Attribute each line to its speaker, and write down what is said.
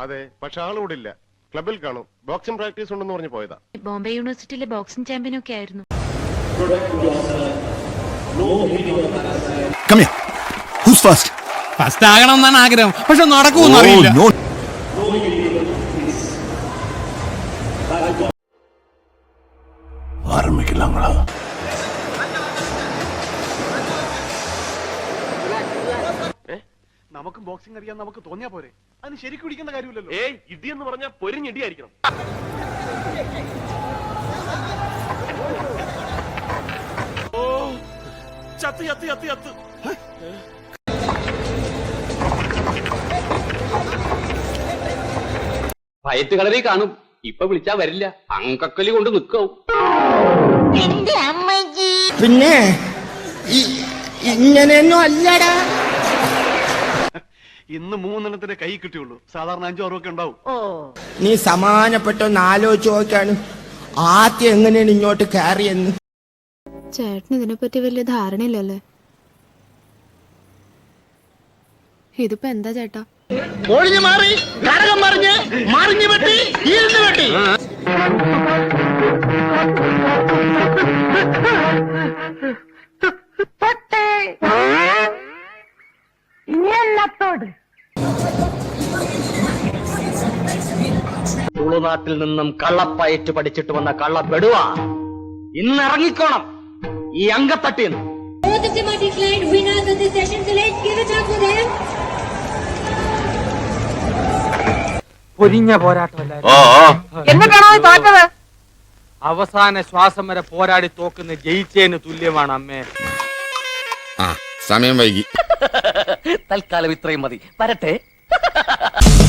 Speaker 1: അതെ പക്ഷെ ആളിവിടെ ഇല്ല. ക്ലബിൽ കാണും. ബോക്സിംഗ് പ്രാക്ടീസ് ഉണ്ടെന്ന് പറഞ്ഞു പോയതാ.
Speaker 2: ബോംബെ യൂണിവേഴ്സിറ്റിയിലെ ബോക്സിംഗ് ചാമ്പ്യൻ ഒക്കെ ആയിരുന്നു?
Speaker 3: ഫസ്റ്റ് ആകണം എന്നാണ് ആഗ്രഹം. പക്ഷെ നടക്കുമെന്ന് അറിയില്ല.
Speaker 4: no.
Speaker 5: നമുക്കും ബോക്സിംഗ് അറിയാൻ നമുക്ക് തോന്നിയാ പോരെ. അതിന് ശരിക്കും പിടിക്കേണ്ട കാര്യമില്ലല്ലോ.
Speaker 1: ഏയ് ഇടി എന്ന് പറഞ്ഞാൽ പൊരിഞ്ഞിടിയായിരിക്കണം
Speaker 5: ചത്ത് ചത്ത് ചത്ത് ചത്ത്.
Speaker 6: ഫയറ്റ് കളറി കാണും. ഇപ്പൊ വിളിച്ചാ വരില്ല. അങ്കക്കലി കൊണ്ട് നിക്കാവും.
Speaker 7: പിന്നെ ഇ- ഇങ്ങനെയൊന്നും അല്ലടാ.
Speaker 5: ഇന്ന് മൂന്നെണ്ണത്തിന്റെ കൈ കിട്ടിയുള്ളൂ. സാധാരണ അഞ്ചോ ആറോ ഒക്കെ ഉണ്ടാവും.
Speaker 7: നീ സമാനപ്പെട്ടൊന്ന് ആലോചിച്ച് നോക്കാണ് ആദ്യം എങ്ങനെയാണ് ഇങ്ങോട്ട് കയറിയെന്ന്?
Speaker 8: ചേട്ടന് ഇതിനെപ്പറ്റി വലിയ ധാരണയില്ലല്ലേ? ഇതിപ്പോ എന്താ ചേട്ടാ?
Speaker 7: ഒഴിഞ്ഞു മാറി കരകം മറിഞ്ഞ് മറിഞ്ഞു വെട്ടി ഇരുന്ന് വെട്ടി.
Speaker 6: തുളുനാട്ടിൽ നിന്നും കള്ളപ്പയറ്റ് പഠിച്ചിട്ട് വന്ന കള്ളപ്പെടുവ ഇന്ന് ഇറങ്ങിക്കോണം ഈ അംഗത്തട്ടി
Speaker 9: Both of them are declared winners of this session, so let's give it up for them.
Speaker 10: പൊരിഞ്ഞ പോരാട്ടമല്ല അവസാന ശ്വാസം വരെ പോരാടി തോക്കുന്ന ജയിച്ചേന് തുല്യമാണ് അമ്മേ.
Speaker 4: ആ. സമയം വൈകി.
Speaker 6: തൽക്കാലം ഇത്രയും മതി. വരട്ടെ.